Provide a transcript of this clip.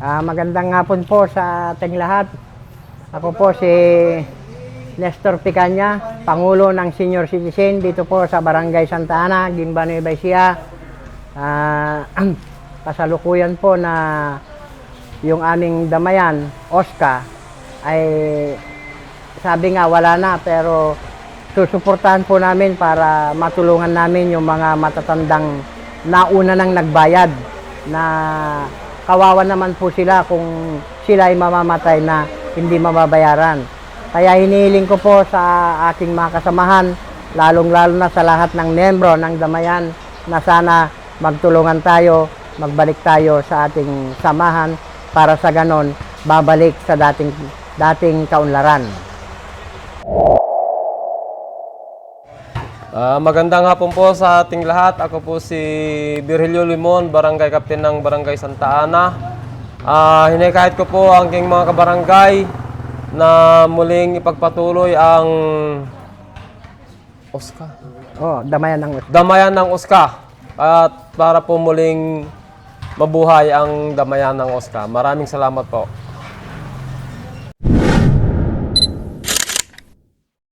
Ah, magandang hapon po sa ating lahat. Ako po si Nestor Picaña, Pangulo ng Senior Citizen dito po sa Barangay Santa Ana, Gimba Nueva Ecija. Ah, kasalukuyan po na yung aming damayan, Oscar, ay sabi nga wala na pero susuportahan po namin para matulungan namin yung mga matatandang nauna nang nagbayad na kawawa naman po sila kung sila ay mamamatay na hindi mababayaran. Kaya hinihiling ko po sa aking mga kasamahan, lalong-lalo na sa lahat ng membro ng Damayan, na sana magtulungan tayo, magbalik tayo sa ating samahan para sa ganon babalik sa dating dating kaunlaran. Ah, magandang hapon po sa ating lahat. Ako po si Virgilio Limon, Barangay Captain ng Barangay Santa Ana. Ah, hinihikayat ko po ang aking mga kabarangay na muling ipagpatuloy ang Oscar. Oh, Damayan ng Damayan ng Oscar. At para po muling mabuhay ang Damayan ng Oscar. Maraming salamat po.